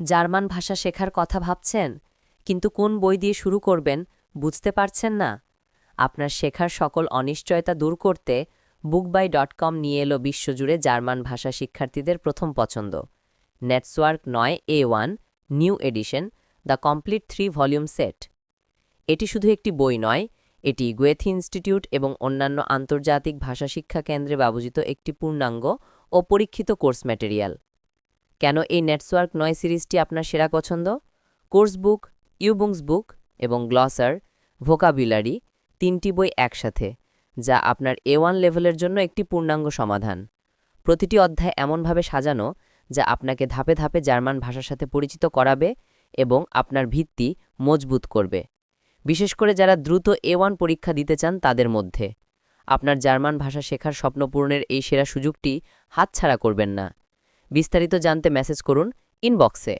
German ভাষা শেখার কথা ভাবছেন, কিন্তু কোন বই দিয়ে শুরু করবেন বুঝতে পারছেন না। আপনার শেখার সকল অনিশ্চয়তা দূর করতে বুকবাই ডট কম নিয়ে এলো বিশ্বজুড়ে জার্মান ভাষা শিক্ষার্থীদের প্রথম পছন্দ। নেটসওয়ার্ক নয় এ one new edition the complete three volume set এটি শুধু একটি বই নয়, এটি গুয়েথি ইনস্টিটিউট এবং অন্যান্য আন্তর্জাতিক ভাষা শিক্ষা কেন্দ্রে ব্যবহৃত একটি পূর্ণাঙ্গ ও পরীক্ষিত কোর্স ম্যাটেরিয়াল। কেন এই নেটসওয়ার্ক নয় সিরিজটি আপনার সেরা পছন্দ? কোর্স বুক ইউবুংস বুক এবং গ্লসার ভোকাবুলারি তিনটি বই একসাথে, যা আপনার এ ওয়ান লেভেলের জন্য একটি পূর্ণাঙ্গ সমাধান। প্রতিটি অধ্যায় এমনভাবে সাজানো যা আপনাকে ধাপে ধাপে জার্মান ভাষার সাথে পরিচিত করাবে এবং আপনার ভিত্তি মজবুত করবে। বিশেষ করে যারা দ্রুত এ ওয়ান পরীক্ষা দিতে চান তাদের মধ্যে। আপনার জার্মান ভাষা শেখার স্বপ্ন পূরণের এই সেরা সুযোগটি হাতছাড়া করবেন না। বিস্তারিত জানতে মেসেজ করুন ইনবক্সে